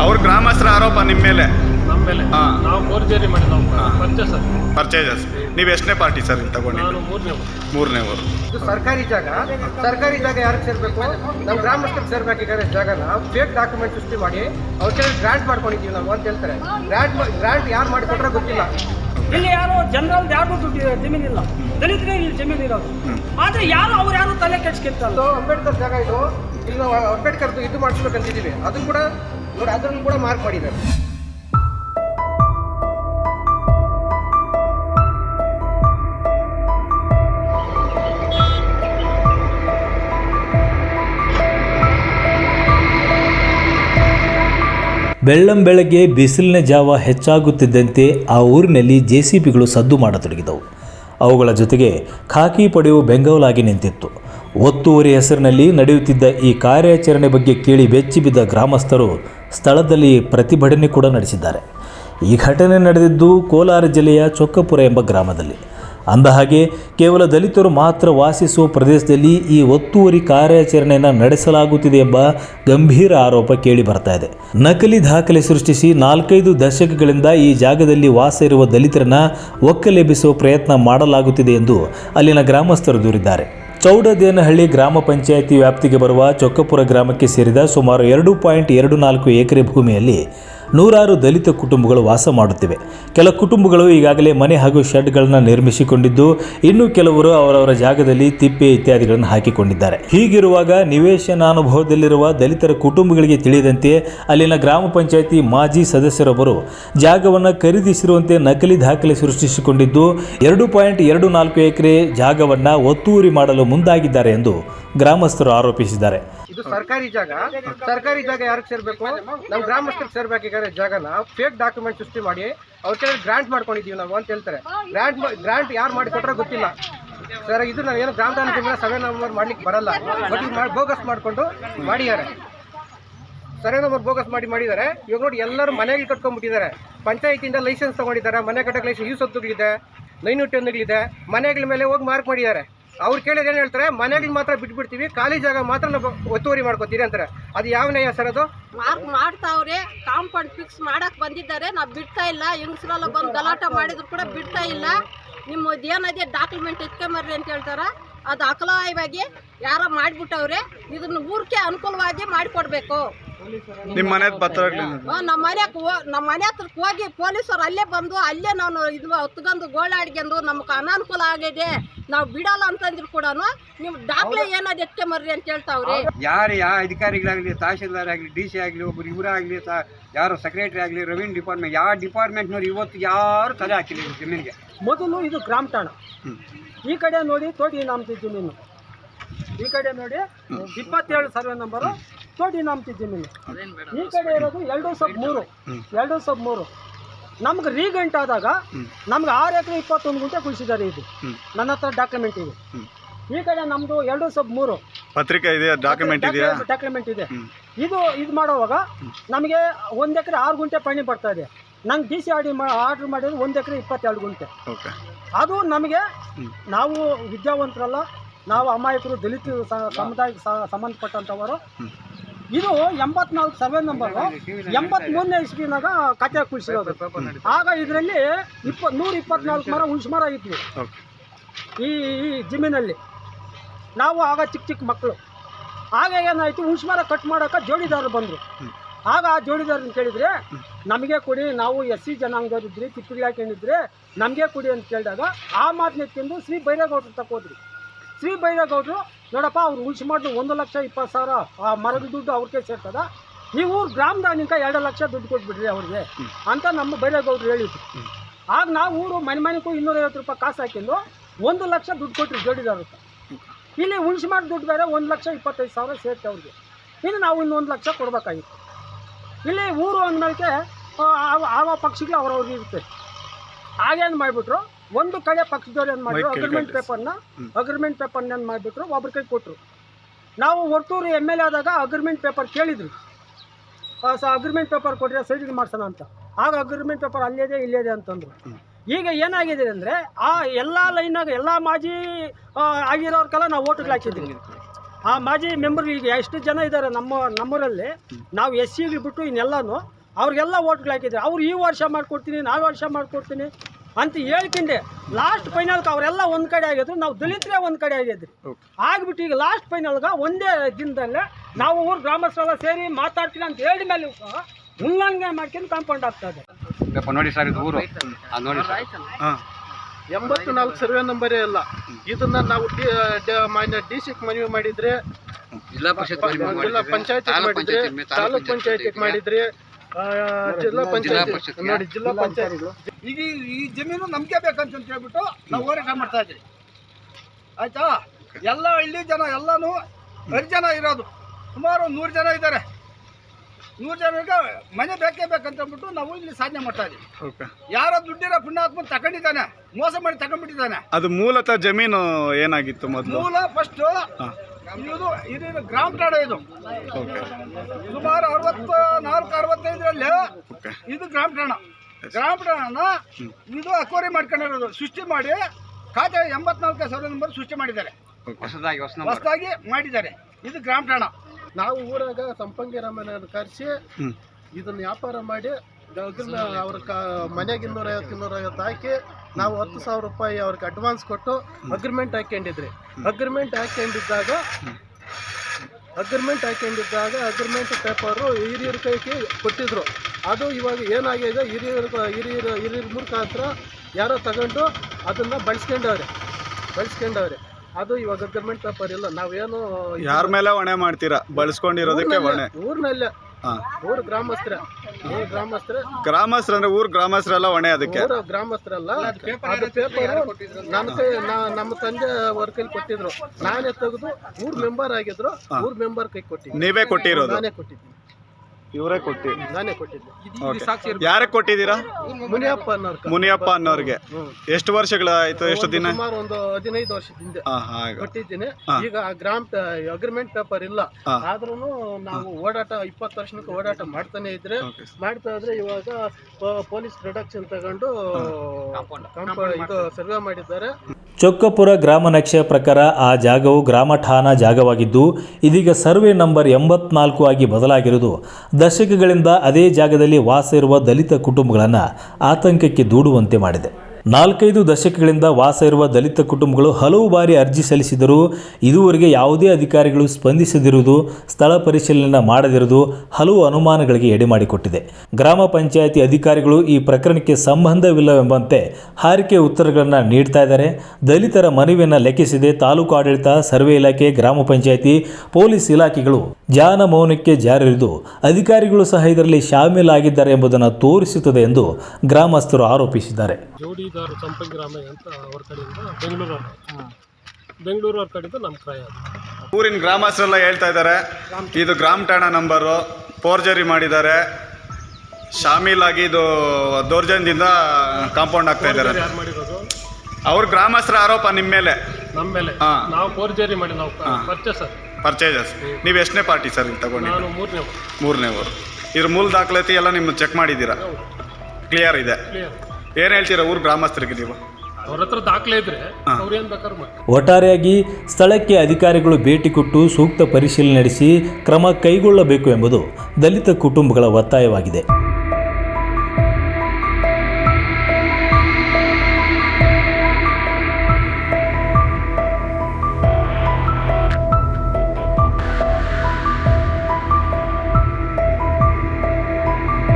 ಅವ್ರ ಗ್ರಾಮಸ್ಥರ ಆರೋಪ ನಿಮ್ಮ ಮೇಲೆ? ನಮ್ಮ ಮೇಲೆ. ಹಾ. ನಾವು ಮೋರ್ಜರಿ ಮಾಡಿ ನಾವು ಹಾ. ಸರ್ ಪರ್ಚೇಸಸ್ ನೀವು ಎಷ್ಟನೇ ಪಾರ್ಟಿ ಸರ್ ಇಲ್ಲಿ ನಾನು ಮೂರನೇ ಮೂರನೇ ಊರು. ಇದು ಸರ್ಕಾರಿ ಜಾಗ. ಸರ್ಕಾರಿ ಜಾಗ ಯಾರಿಗೆ ಸೇರ್ಬೇಕು? ನಮ್ಮ ಗ್ರಾಮಸ್ಥರಿಗೆ ಸೇರ್ಬೇಕಿದ್ದಾರೆ ಜಾಗನ. ಫೇಕ್ ಡಾಕ್ಯುಮೆಂಟ್ ಸೃಷ್ಟಿ ಮಾಡಿ ಅವ್ರ ಕೈ ಗ್ರಾಂಟ್ ಮಾಡ್ಕೊಂಡಿದ್ದೀವಿ ನಾವು ಅಂತ ಹೇಳ್ತಾರೆ. ಗ್ರಾಂಟ್ ಗ್ರಾಂಟ್ ಯಾರು ಮಾಡಿಕೊಟ್ರೆ ಗೊತ್ತಿಲ್ಲ. ಇಲ್ಲಿ ಯಾರು ಜನರಲ್ ಯಾರಿಗೂ ದುಡ್ಡು ಜಮೀನಿಲ್ಲ. ದಲಿತರೇ ಇಲ್ಲಿ ಜಮೀನು ಇರೋದು ಆದ್ರೆ ಯಾರು ಅವ್ರು ಯಾರು ತಲೆ ಕೆಡ್ಸ್ಕೊಂತಲ್ಲ ಅಂಬೇಡ್ಕರ್ ಜಾಗ ಇದು. ಇಲ್ಲಿ ನಾವು ಅಂಬೇಡ್ಕರ್ ಇದು ಮಾಡಿಸ್ಬೇಕಂತಿದ್ದೀವಿ. ಅದು ಕೂಡ ನೋಡಿ ಅದನ್ನು ಕೂಡ ಮಾರ್ಕ್ ಮಾಡಿದ್ದಾರೆ. ಬೆಳ್ಳಂ ಬೆಳಗ್ಗೆ ಬಿಸಿಲಿನ ಜಾವ ಹೆಚ್ಚಾಗುತ್ತಿದ್ದಂತೆ ಆ ಊರಿನಲ್ಲಿ ಜೆ ಸಿ ಬಿಗಳು ಸದ್ದು ಮಾಡತೊಡಗಿದವು. ಅವುಗಳ ಜೊತೆಗೆ ಖಾಕಿ ಪಡೆಯು ಬೆಂಗಾವಲಾಗಿ ನಿಂತಿತ್ತು. ಒತ್ತುವರಿ ಹೆಸರಿನಲ್ಲಿ ನಡೆಯುತ್ತಿದ್ದ ಈ ಕಾರ್ಯಾಚರಣೆ ಬಗ್ಗೆ ಕೇಳಿ ಬೆಚ್ಚಿಬಿದ್ದ ಗ್ರಾಮಸ್ಥರು ಸ್ಥಳದಲ್ಲಿ ಪ್ರತಿಭಟನೆ ಕೂಡ ನಡೆಸಿದ್ದಾರೆ. ಈ ಘಟನೆ ನಡೆದಿದ್ದು ಕೋಲಾರ ಜಿಲ್ಲೆಯ ಚೊಕ್ಕಪುರ ಎಂಬ ಗ್ರಾಮದಲ್ಲಿ. ಅಂದಹಾಗೆ ಕೇವಲ ದಲಿತರು ಮಾತ್ರ ವಾಸಿಸುವ ಪ್ರದೇಶದಲ್ಲಿ ಈ ಒತ್ತುವರಿ ಕಾರ್ಯಾಚರಣೆಯನ್ನು ನಡೆಸಲಾಗುತ್ತಿದೆ ಎಂಬ ಗಂಭೀರ ಆರೋಪ ಕೇಳಿ ಬರ್ತಾ ಇದೆ. ನಕಲಿ ದಾಖಲೆ ಸೃಷ್ಟಿಸಿ ನಾಲ್ಕೈದು ದಶಕಗಳಿಂದ ಈ ಜಾಗದಲ್ಲಿ ವಾಸ ಇರುವ ದಲಿತರನ್ನ ಒಕ್ಕಲೆಬ್ಬಿಸುವ ಪ್ರಯತ್ನ ಮಾಡಲಾಗುತ್ತಿದೆ ಎಂದು ಅಲ್ಲಿನ ಗ್ರಾಮಸ್ಥರು ದೂರಿದ್ದಾರೆ. ಚೌಡದೇನಹಳ್ಳಿ ಗ್ರಾಮ ಪಂಚಾಯಿತಿ ವ್ಯಾಪ್ತಿಗೆ ಬರುವ ಚೊಕ್ಕಪುರ ಗ್ರಾಮಕ್ಕೆ ಸೇರಿದ ಸುಮಾರು ಎರಡು ಪಾಯಿಂಟ್ ಎರಡು ನಾಲ್ಕು ಎಕರೆ ಭೂಮಿಯಲ್ಲಿ ನೂರಾರು ದಲಿತ ಕುಟುಂಬಗಳು ವಾಸ ಮಾಡುತ್ತಿವೆ. ಕೆಲ ಕುಟುಂಬಗಳು ಈಗಾಗಲೇ ಮನೆ ಹಾಗೂ ಶೆಡ್ಗಳನ್ನು ನಿರ್ಮಿಸಿಕೊಂಡಿದ್ದು, ಇನ್ನೂ ಕೆಲವರು ಅವರವರ ಜಾಗದಲ್ಲಿ ತಿಪ್ಪೆ ಇತ್ಯಾದಿಗಳನ್ನು ಹಾಕಿಕೊಂಡಿದ್ದಾರೆ. ಹೀಗಿರುವಾಗ ನಿವೇಶನಾನುಭವದಲ್ಲಿರುವ ದಲಿತರ ಕುಟುಂಬಗಳಿಗೆ ತಿಳಿದಂತೆ ಅಲ್ಲಿನ ಗ್ರಾಮ ಪಂಚಾಯಿತಿ ಮಾಜಿ ಸದಸ್ಯರೊಬ್ಬರು ಜಾಗವನ್ನು ಖರೀದಿಸಿರುವಂತೆ ನಕಲಿ ದಾಖಲೆ ಸೃಷ್ಟಿಸಿಕೊಂಡಿದ್ದು, ಎರಡು ಪಾಯಿಂಟ್ ಎರಡು ನಾಲ್ಕು ಎಕರೆ ಜಾಗವನ್ನು ಒತ್ತುವರಿ ಮಾಡಲು ಮುಂದಾಗಿದ್ದಾರೆ ಎಂದು ಗ್ರಾಮಸ್ಥರು ಆರೋಪಿಸಿದ್ದಾರೆ. ಇದು ಸರ್ಕಾರಿ ಜಾಗ. ಸರ್ಕಾರಿ ಜಾಗ ಯಾರಿಗೆ ಸೇರ್ಬೇಕು? ನಮ್ಮ ಗ್ರಾಮಸ್ಥರಿಗೆ ಸೇರ್ಬೇಕಾಗಿರೋ ಜಾಗನ ಫೇಕ್ ಡಾಕ್ಯುಮೆಂಟ್ ಸೃಷ್ಟಿ ಮಾಡಿ, ಅವ್ರ ಕೈ ಗ್ರಾಂಟ್ ಮಾಡ್ಕೊಂಡಿದ್ದೀವಿ ನಾವು ಅಂತ ಹೇಳ್ತಾರೆ. ಗ್ರಾಂಟ್ ಗ್ರಾಂಟ್ ಯಾರು ಮಾಡಿಕೊಟ್ರೆ ಗೊತ್ತಿಲ್ಲ. ಸರ್, ಇದು ನಾನು ಏನು ಗ್ರಾಮದಾನ ದಾನ ಸವೆನ್ ನಂಬರ್ ಮಾಡ್ಲಿಕ್ಕೆ ಬರಲ್ಲ. ಬಟ್ ಇದು ಬೋಗಸ್ ಮಾಡಿಕೊಂಡು ಮಾಡಿದ್ದಾರೆ. ಸರ್ವೆ ನಂಬರ್ ಬೋಗಸ್ ಮಾಡಿ ಮಾಡಿದ್ದಾರೆ. ಇವಾಗ ನೋಡಿ ಎಲ್ಲರೂ ಮನೆಗೆ ಕಟ್ಕೊಂಡ್ಬಿಟ್ಟಿದ್ದಾರೆ. ಪಂಚಾಯತಿಯಿಂದ ಲೈಸೆನ್ಸ್ ತಗೊಂಡಿದ್ದಾರೆ, ಮನೆ ಕಟ್ಟಕ್ಕೆ ಲೈಸೆನ್ಸ್ ಯೂಸ್ ಹೊತ್ತುಗಳಿದೆ ನೈನೂಟನ್ನುಗಳಿದೆ ಮನೆಗಳ ಮೇಲೆ ಹೋಗಿ ಮಾರ್ಕ್ ಮಾಡಿದ್ದಾರೆ. ಅವ್ರು ಕೇಳಿದ್ರೆ ಏನು ಹೇಳ್ತಾರೆ ಮನೆಗಳಿಗೆ ಮಾತ್ರ ಬಿಟ್ಬಿಡ್ತೀವಿ, ಖಾಲಿ ಜಾಗ ಮಾತ್ರ ಒತ್ತುವರಿ ಮಾಡ್ಕೋತೀರಿ ಅಂತಾರೆ. ಅದು ಯಾವ ನ್ಯಾಯ ಸರ್ ಅದು? ಮಾರ್ಕ್ ಮಾಡ್ತಾವ್ರೆ, ಕಾಂಪೌಂಡ್ ಫಿಕ್ಸ್ ಮಾಡಕ್ ಬಂದಿದ್ದಾರೆ, ನಾವು ಬಿಡ್ತಾ ಇಲ್ಲ, ಹೆಂಗಸ್ರೆಲ್ಲ ಬಂದು ಗಲಾಟೆ ಮಾಡಿದ್ರು ಕೂಡ ಬಿಡ್ತಾ ಇಲ್ಲ. ನಿಮ್ಮ ಏನದೇ ಡಾಕ್ಯುಮೆಂಟ್ ಇಟ್ಕೊಂಬರ್ರಿ ಅಂತ ಹೇಳ್ತಾರೆ? ಅದು ಅಕಲಾಯವಾಗಿ ಯಾರೋ ಮಾಡಿಬಿಟ್ಟವ್ರೆ, ಇದನ್ನ ಊರ್ಕೆ ಅನುಕೂಲವಾಗಿ ಮಾಡಿಕೊಡ್ಬೇಕು. ನಿಮ್ಮ ಮನೆ ಹತ್ರ ನಮ್ಮ ಮನೆಗೆ ನಮ್ಮ ಮನೆ ಹತ್ರಕ್ಕೆ ಹೋಗಿ ಪೊಲೀಸರು ಅಲ್ಲೇ ಬಂದು ಅಲ್ಲೇ ನಾವು ಇದು ಹೊತ್ಕೊಂಡು ಗೋಳಾಡ್ಕೊಂಡು ನಮ್ಗೆ ಅನಾನುಕೂಲ ಆಗಿದೆ ನಾವು ಬಿಡಲ್ಲ ಅಂತಂದ್ರು ಕೂಡ ನೀವು ದಾಖಲೆ ಏನದು ಮರ್ರಿ ಅಂತ ಹೇಳ್ತಾವ್ರಿ. ಯಾರು ಯಾವ ಅಧಿಕಾರಿಗಳಾಗಲಿ ತಹಶೀಲ್ದಾರ್ ಆಗಲಿ ಡಿ ಸಿ ಆಗಲಿ ಒಬ್ರು ಇವರಾಗಲಿ ಸ ಯಾರು ಸೆಕ್ರೆಟರಿ ಆಗಲಿ ರೆವಿನ್ಯೂ ಡಿಪಾರ್ಟ್ಮೆಂಟ್ ಯಾವ ಡಿಪಾರ್ಟ್ಮೆಂಟ್ನವ್ರು ಇವತ್ತು ಯಾರು ತಲೆ ಹಾಕಿಲ್ಲ ಜಮೀನಿಗೆ? ಮೊದಲು ಇದು ಗ್ರಾಮ ಠಾಣ. ಈ ಕಡೆ ನೋಡಿ ತೋಟಿ ನಾಮತಿ ಜಮೀನು. ಈ ಕಡೆ ನೋಡಿ ಇಪ್ಪತ್ತೇಳು ಸರ್ವೆ ನಂಬರು ತೋಟಿ ನಂಬ್ತಿದ್ದೀನಿ ಜಮೀನು ಈ ಕಡೆ ಇರೋದು ಎರಡು ಸಬ್ ಮೂರು. ಎರಡು ಸಬ್ ಮೂರು. ನಮ್ಗೆ ರೀಗಂಟ್ ಆದಾಗ ನಮ್ಗೆ ಆರು ಎಕರೆ ಇಪ್ಪತ್ತೊಂದು ಗುಂಟೆ ಕುಳಿಸಿದ್ದಾರೆ ಇದು. ನನ್ನ ಹತ್ರ ಡಾಕ್ಯುಮೆಂಟ್ ಇದೆ. ಈ ಕಡೆ ನಮ್ಮದು ಎರಡು ಸಬ್ ಮೂರು. ಪತ್ರಿಕೆ ಇದೆಯಾ ಡಾಕ್ಯುಮೆಂಟ್ ಇದೆಯಾ? ಡಾಕ್ಯುಮೆಂಟ್ ಇದೆ. ಇದು ಇದು ಮಾಡುವಾಗ ನಮಗೆ ಒಂದು ಎಕರೆ ಆರು ಗುಂಟೆ ಪಣಿ ಬರ್ತಾ ಇದೆ. ನಂಗೆ ಡಿ ಸಿ ಆಡಿ ಆರ್ಡ್ರ್ ಮಾಡಿದ್ರೆ ಒಂದು ಎಕರೆ ಇಪ್ಪತ್ತೆರಡು ಗುಂಟೆ. ಓಕೆ. ಅದು ನಮಗೆ ನಾವು ವಿದ್ಯಾವಂತರಲ್ಲ ನಾವು ಅಮಾಯಕರು ದಲಿತ ಸಮುದಾಯಕ್ಕೆ ಸ- ಸಂಬಂಧಪಟ್ಟಂಥವರು ಇದು ಎಂಬತ್ನಾಲ್ಕು ಸರ್ವೆ ನಂಬರ್. ಎಂಬತ್ಮೂರನೇ ಇಸ್ವಿನಾಗ ಕತೆ ಕುಳಿಸಿರೋದು ಆಗ ಇದರಲ್ಲಿ ಇಪ್ಪ ನೂರ ಇಪ್ಪತ್ನಾಲ್ಕು ಮರ ಹುಣಸು ಮರ ಇದ್ವಿ. ಈ ಈ ಜಮೀನಲ್ಲಿ. ನಾವು ಆಗ ಚಿಕ್ಕ ಚಿಕ್ಕ ಮಕ್ಕಳು. ಆಗ ಏನಾಯಿತು, ಹುಣಸು ಮರ ಕಟ್ ಮಾಡೋಕೆ ಜೋಡಿದಾರರು ಬಂದರು. ಆಗ ಆ ಜೋಡಿದಾರನ್ನ ಕೇಳಿದರೆ, ನಮಗೆ ಕೊಡಿ, ನಾವು ಎಸ್ ಸಿ ಜನಾಂಗದವ್ರು ಇದ್ರಿ ತಿಪ್ಪಿಗೆ ಹಾಕೊಂಡಿದ್ರೆ ನಮಗೆ ಕೊಡಿ ಅಂತ ಕೇಳಿದಾಗ ಆ ಮಾತನ್ನ ಎತ್ಕೊಂಡು ಶ್ರೀ ಬೈರೇಗೌಡ್ರು ತಕೋದ್ರಿ ಶ್ರೀ ಬೈರೇಗೌಡರು ನೋಡಪ್ಪ, ಅವ್ರು ಉಳಿಸಿ ಮಾಡಿದ್ರು ಒಂದು ಲಕ್ಷ ಇಪ್ಪತ್ತು ಸಾವಿರ, ಆ ಮರದ ದುಡ್ಡು ಅವ್ರಿಗೆ ಸೇರ್ತದ. ನೀವು ಗ್ರಾಮದಾನಿಕ ಎರಡು ಲಕ್ಷ ದುಡ್ಡು ಕೊಟ್ಬಿಡ್ರಿ ಅವ್ರಿಗೆ ಅಂತ ನಮ್ಮ ಬೈರೇಗೌಡರು ಹೇಳಿದ್ರು. ಆಗ ನಾವು ಊರು ಮನೆ ಮನೆಗೂ ಇನ್ನೂರೈವತ್ತು ರೂಪಾಯಿ ಕಾಸು ಹಾಕಿದ್ದು, ಒಂದು ಲಕ್ಷ ದುಡ್ಡು ಕೊಟ್ಟರು ಜೋಡಿದಾರಕ್ಕೆ ಇಲ್ಲಿ ಉಳಿಸಿ ಮಾಡಿ ದುಡ್ಡು ಬೇರೆ ಒಂದು ಲಕ್ಷ ಇಪ್ಪತ್ತೈದು ಸಾವಿರ ಸೇರ್ತೆ ಅವ್ರಿಗೆ. ಇನ್ನು ನಾವು ಇನ್ನೊಂದು ಲಕ್ಷ ಕೊಡಬೇಕಾಗಿತ್ತು. ಇಲ್ಲಿ ಊರು ಅಂದಮೇಲೆ ಆವ ಪಕ್ಷಿಗಳು ಅವ್ರವ್ರಿಗೆ ಇರುತ್ತೆ. ಆಗೇನು ಮಾಡಿಬಿಟ್ರು ಒಂದು ಕಡೆ ಪಕ್ಷದವ್ರು ಏನು ಮಾಡಿದ್ರು ಅಗ್ರಿಮೆಂಟ್. ಪೇಪರ್ನ ಅಗ್ರಿಮೆಂಟ್ ಪೇಪರ್ನ ಏನು ಮಾಡ್ಬಿಟ್ರು ಒಬ್ಬರ ಕೈ ಕೊಟ್ಟರು ನಾವು ಹೊರತೂರು ಎಂ ಎಲ್ ಎ ಆದಾಗ ಅಗ್ರಿಮೆಂಟ್ ಪೇಪರ್ ಕೇಳಿದ್ರು ಸ ಅಗ್ರಿಮೆಂಟ್ ಪೇಪರ್ ಕೊಟ್ಟರೆ ಸೈಡಿಗೆ ಮಾಡ್ಸೋಣ ಅಂತ. ಆಗ ಅಗ್ರಿಮೆಂಟ್ ಪೇಪರ್ ಅಲ್ಲೇದೇ ಇಲ್ಲೇದೆ ಅಂತಂದ್ರು. ಈಗ ಏನಾಗಿದೆ ಅಂದರೆ ಆ ಎಲ್ಲ ಲೈನಾಗ ಎಲ್ಲ ಮಾಜಿ ಆಗಿರೋರ್ಕೆಲ್ಲ ಆಗಿರೋರ್ಗೆಲ್ಲ ನಾವು ಓಟ್ಗಳು ಹಾಕಿದ್ವಿ. ಆ ಮಾಜಿ ಮೆಂಬರ್ ಈಗ ಎಷ್ಟು ಜನ ಇದ್ದಾರೆ ನಮ್ಮ ನಮ್ಮೂರಲ್ಲಿ ನಾವು ಎಸ್ ಸಿಗಳು ಬಿಟ್ಟು ಇನ್ನೆಲ್ಲನೂ ಅವ್ರಿಗೆಲ್ಲ ಓಟ್ಗಳು ಹಾಕಿದ್ರು ಅವ್ರು ಈ ವರ್ಷ ಮಾಡಿಕೊಡ್ತೀನಿ ನಾಲ್ಕು ವರ್ಷ ಮಾಡ್ಕೊಡ್ತೀನಿ ಅಂತ ಹೇಳ್ಕಿಂದೆ ಲಾಸ್ಟ್ ಫೈನಲ್ಗೆ ಅವರೆಲ್ಲ ಒಂದು ಕಡೆ ಆಗಿದ್ರು. ನಾವು ದಲಿತರೇ ಒಂದು ಕಡೆ ಆಗಿದ್ರಿ. ಆಗ್ಬಿಟ್ಟು ಈಗ ಲಾಸ್ಟ್ ಫೈನಲ್ಗೆ ಒಂದೇ ದಿನದಲ್ಲೇ ನಾವು ಊರು ಗ್ರಾಮಸ್ಥರೆಲ್ಲ ಸೇರಿ ಮಾತಾಡ್ತೀನಿ ಅಂತ ಹೇಳಿದ ಮೇಲೆ ಉಲ್ಲಂಘನೆ ಮಾಡ್ಕೊಂಡು ಕಾಂಪೌಂಡ್ ಆಗ್ತಾ ಇದೆ. ನೋಡಿ ಸರ್ ಇದು ಊರು. ಆ, ನೋಡಿ ಎಂಬತ್ತು ನಾಲ್ಕು ಸರ್ವೆ ನಂಬರೇ ಇಲ್ಲ. ಇದನ್ನ ನಾವು ಮಾನ್ಯ ಡಿ ಸಿಕ್ ಮನವಿ ಮಾಡಿದ್ರೆ ಜಿಲ್ಲಾ ಪರಿಷತ್ ಜಿಲ್ಲಾ ಪಂಚಾಯತ್ ಮಾಡಿದ್ರೆ ತಾಲೂಕ್ ಪಂಚಾಯತ್ ಮಾಡಿದ್ರೆ ಜಿಲ್ಲಾ ಪಂಚಾಯತ್. ನೋಡಿ ಜಿಲ್ಲಾ ಪಂಚಾಯತ್. ಈಗ ಈ- ಜಮೀನು ನಮ್ಗೆ ಬೇಕಂತ ಹೇಳ್ಬಿಟ್ಟು ನಾವು ಹೋರಾಟ ಮಾಡ್ತಾ ಇದ್ದೀವಿ. ಆಯ್ತಾ? ಎಲ್ಲ ಹಳ್ಳಿ ಜನ ಎಲ್ಲಾನು ಹತ್ತು ಜನ ಇರೋದು. ಸುಮಾರು ನೂರು ಜನ ಇದ್ದಾರೆ. ನೂರು ಜನಕ್ಕೆ ಮನೆ ಬೇಕೇ ಬೇಕಂತ ಅಂದ್ಬಿಟ್ಟು ನಾವು ಇಲ್ಲಿ ಸಾಧನೆ ಮಾಡ್ತಾ ಇದ್ದೀವಿ. ಓಕೆ. ಯಾರೋ ದುಡ್ಡಿರೋ ಪುಣ್ಯಾತ್ಮ ತಗೊಂಡಿದ್ದಾನೆ ಮೋಸ ಮಾಡಿ ತಗೊಂಡ್ಬಿಟ್ಟಿದ್ದಾನೆ. ಅದು ಮೂಲತಃ ಜಮೀನು ಏನಾಗಿತ್ತು ಮೊದಲು? ಮೂಲ ಫಸ್ಟ್ ಇದು ಇದು ಗ್ರಾಮ ಠಾಣ ಇದು. ಸುಮಾರು ಅರವತ್ತ ನಾಲ್ಕು ಅರವತ್ತೈದರಲ್ಲಿ ಇದು ಗ್ರಾಮ ಠಾಣ ಗ್ರಾಮ ಠಾಣನ ಇದು ಅಕ್ವರಿ ಮಾಡ್ಕೊಂಡಿರೋದು. ಸೃಷ್ಟಿ ಮಾಡಿ ಖಾತೆ ಎಂಬತ್ನಾಲ್ಕು ಸಾವಿರ ನಂಬರ್ ಸೃಷ್ಟಿ ಮಾಡಿದ್ದಾರೆ. ಹೊಸದಾಗಿ ಹೊಸ ಹೊಸದಾಗಿ ಮಾಡಿದ್ದಾರೆ. ಇದು ಗ್ರಾಮ ಠಾಣ ನಾವು ಊರಾಗ ಸಂಪಂಗಿ ರಾಮನ ಕರೆಸಿ ಇದನ್ನು ವ್ಯಾಪಾರ ಮಾಡಿ ಅವ್ರ ಕ ಮನೆಗೆ ಇನ್ನೂರ ಐವತ್ತು ಇನ್ನೂರ ಐವತ್ತು ಹಾಕಿ ನಾವು ಹತ್ತು ಸಾವಿರ ರೂಪಾಯಿ ಅವ್ರಿಗೆ ಅಡ್ವಾನ್ಸ್ ಕೊಟ್ಟು ಅಗ್ರಿಮೆಂಟ್ ಹಾಕೊಂಡಿದ್ರಿ ಅಗ್ರಿಮೆಂಟ್ ಹಾಕೊಂಡಿದ್ದಾಗ ಅಗ್ರಿಮೆಂಟ್ ಹಾಕೊಂಡಿದ್ದಾಗ ಅಗ್ರಿಮೆಂಟ್ ಪೇಪರು ಹಿರಿಯರ ಕೈಗೆ ಕೊಟ್ಟಿದ್ರು. ಅದು ಇವಾಗ ಏನಾಗಿದೆ? ಹಿರಿಯರ ಹಿರಿಯರ ಹಿರಿಯರ ಮುಖಾಂತರ ಯಾರೋ ತಗೊಂಡು ಅದನ್ನು ಬಳಸ್ಕೊಂಡವ್ರೆ. ಬಳಸ್ಕೊಂಡವ್ರೆ. ಅದು ಇವಾಗ ಅಗ್ರಿಮೆಂಟ್ ಪೇಪರ್ ಇಲ್ಲ. ನಾವೇನು ಯಾರ ಮೇಲೆ ಹೊಣೆ ಮಾಡ್ತೀರಾ? ಬಳಸ್ಕೊಂಡಿರೋದಕ್ಕೆ ಹೊಣೆ. ಊರ್ನಲ್ಲೇ. ಊರು ಗ್ರಾಮಸ್ಥರ. ಊರು ಗ್ರಾಮಸ್ಥರ? ಗ್ರಾಮಸ್ಥರು ಅಂದ್ರೆ ಊರ್ ಗ್ರಾಮಸ್ಥರೆಲ್ಲ ಹೊಣೆ ಅದಕ್ಕೆ. ಊರು ಗ್ರಾಮಸ್ಥರಲ್ಲ? ಅದು ಪೇಪರ್ ನನ್ನ ಕೈ ನಾ- ನಮ್ಮ ತಂದೆ ವರ್ಕಲ್ಲಿ ಕೈಲಿ ಕೊಟ್ಟಿದ್ರು. ನಾನೇ ತೆಗೆದು ಊರ್ ಮೆಂಬರ್ ಆಗಿದ್ರು ಊರ್ ಮೆಂಬರ್ ಕೈ ಕೊಟ್ಟಿದ್ದೆ ನೀವೇ ಕೊಟ್ಟಿರೋದು? ನಾನೇ ಕೊಟ್ಟಿದ್ದೆ ಇವರೇ ಕೊಟ್ಟಿ ನಾನೇ ಕೊಟ್ಟಿದ್ದೆ. ಓಕೆ ಯಾರಿಗೆ ಕೊಟ್ಟಿದ್ದೀರಾ? ಮುನಿಯಪ್ಪ ಮುನಿಯಪ್ಪ ಅನ್ನೋರಿಗೆ. ಎಷ್ಟು ವರ್ಷಗಳಾಯ್ತು ಎಷ್ಟು ದಿನ? ಸುಮಾರು ಒಂದು ಹದಿನೈದು ವರ್ಷದ ಹಿಂದೆ ಹಾಂ ಹಾಗೆ. ಕೊಟ್ಟಿದ್ದೀನಿ. ಈಗ ಗ್ರಾಮ್ ಅಗ್ರಿಮೆಂಟ್ ಪೇಪರ್ ಇಲ್ಲ. ಆದ್ರೂ ನಾವು ಓಡಾಟ ಇಪ್ಪತ್ತು ವರ್ಷಕ್ಕೆ ಓಡಾಟ ಮಾಡ್ತಾನೆ ಇದ್ರೆ ಮಾಡ್ತಾ ಇದ್ರೆ ಇವಾಗ ಪೊಲೀಸ್ ಪ್ರೊಡಕ್ಷನ್ ತಗೊಂಡು ಕಾಂಪೌಂಡ್ ಇದು ಸರ್ವೆ ಮಾಡಿದ್ದಾರೆ. ಚೊಕ್ಕಪುರ ಗ್ರಾಮ ನಕ್ಷೆ ಪ್ರಕಾರ ಆ ಜಾಗವು ಗ್ರಾಮ ಠಾಣಾ ಜಾಗವಾಗಿದ್ದು ಇದೀಗ ಸರ್ವೆ ನಂಬರ್ ಎಂಬತ್ನಾಲ್ಕು ಆಗಿ ಬದಲಾಗಿರುವುದು. ದಶಕಗಳಿಂದ ಅದೇ ಜಾಗದಲ್ಲಿ ವಾಸ ಇರುವ ದಲಿತ ಕುಟುಂಬಗಳನ್ನು ಆತಂಕಕ್ಕೆ ದೂಡುವಂತೆ ಮಾಡಿದೆ. ನಾಲ್ಕೈದು ದಶಕಗಳಿಂದ ವಾಸ ಇರುವ ದಲಿತ ಕುಟುಂಬಗಳು ಹಲವು ಬಾರಿ ಅರ್ಜಿ ಸಲ್ಲಿಸಿದರೂ ಇದುವರೆಗೆ ಯಾವುದೇ ಅಧಿಕಾರಿಗಳು ಸ್ಪಂದಿಸದಿರುವುದು, ಸ್ಥಳ ಪರಿಶೀಲನೆ ಮಾಡದಿರುವುದು ಹಲವು ಅನುಮಾನಗಳಿಗೆ ಎಡೆ ಮಾಡಿಕೊಟ್ಟಿದೆ ಗ್ರಾಮ ಪಂಚಾಯಿತಿ ಅಧಿಕಾರಿಗಳು ಈ ಪ್ರಕರಣಕ್ಕೆ ಸಂಬಂಧವಿಲ್ಲವೆಂಬಂತೆ ಹಾರಿಕೆ ಉತ್ತರಗಳನ್ನು ನೀಡ್ತಾ ಇದ್ದಾರೆ. ದಲಿತರ ಮನವಿಯನ್ನು ಲೆಕ್ಕಿಸಿದೆ ತಾಲೂಕು ಆಡಳಿತ, ಸರ್ವೆ ಇಲಾಖೆ, ಗ್ರಾಮ ಪಂಚಾಯಿತಿ, ಪೊಲೀಸ್ ಇಲಾಖೆಗಳು ಜಾನ ಮೌನಕ್ಕೆ ಜಾರಿರಿದು. ಅಧಿಕಾರಿಗಳು ಸಹ ಇದರಲ್ಲಿ ಶಾಮೀಲಾಗಿದ್ದಾರೆ ಎಂಬುದನ್ನು ತೋರಿಸುತ್ತದೆ ಎಂದು ಗ್ರಾಮಸ್ಥರು ಆರೋಪಿಸಿದ್ದಾರೆ. ಜೋಡಿದಾರ್ ಸಂಪಂಗಿ ರಾಮಯ್ಯ ಅಂತ ಅವ್ರ ಕಡೆಯಿಂದ ಬೆಂಗಳೂರು ಬೆಂಗಳೂರು ಅವ್ರ ಕಡೆಯಿಂದ ನಮ್ಮ ಕ್ರಯ ಅದು. ಊರಿನ ಗ್ರಾಮಸ್ಥರೆಲ್ಲ ಹೇಳ್ತಾ ಇದ್ದಾರೆ ಇದು ಗ್ರಾಮ ಠಾಣಾ ನಂಬರು ಫೋರ್ಜರಿ ಮಾಡಿದ್ದಾರೆ. ಶಾಮೀಲಾಗಿ ಇದು ದೌರ್ಜನ್ಯದಿಂದ ಕಾಂಪೌಂಡ್ ಆಗ್ತಾ ಇದ್ದಾರೆ ಯಾರು ಮಾಡಿರೋದು? ಅವ್ರ ಗ್ರಾಮಸ್ಥರ ಆರೋಪ ನಿಮ್ಮ ಮೇಲೆ. ನಮ್ಮ ಮೇಲೆ? ಹಾ. ನಾವು ಫೋರ್ಜರಿ ಮಾಡಿ ನಾವು ಪರ್ಚೇಸರ್ ಪರ್ಚೇಸಸ್. ನೀವು ಎಷ್ಟನೇ ಪಾರ್ಟಿ ಸರ್ ಇಲ್ಲಿ ತಗೊಂಡಿದ್ದು? ನಾನು ಮೂರನೇ ಮೂರನೇ ಊರು. ಇದ್ರ ಮೂಲ ದಾಖಲಾತಿ ಎಲ್ಲ ನಿಮ್ಮ ಚೆಕ್ ಮಾಡಿದ್ದೀರಾ? ಕ್ಲಿಯರ್ ಇದೆ. ಕ್ಲಿಯರ್ ಏನು ಹೇಳ್ತೀರಾ ಊರು ಗ್ರಾಮಸ್ಥರಿಗೆ ನೀವು? ಅವ್ರ ಹತ್ರ ದಾಖಲೆ ಇದ್ರೆ ಅವ್ರು ಏನು ಬೇಕಾದ್ರೂ ಮಾಡಿ ಒಟ್ಟಾರೆಯಾಗಿ ಸ್ಥಳಕ್ಕೆ ಅಧಿಕಾರಿಗಳು ಭೇಟಿ ಕೊಟ್ಟು ಸೂಕ್ತ ಪರಿಶೀಲನೆ ನಡೆಸಿ ಕ್ರಮ ಕೈಗೊಳ್ಳಬೇಕು ಎಂಬುದು ದಲಿತ ಕುಟುಂಬಗಳ ಒತ್ತಾಯವಾಗಿದೆ.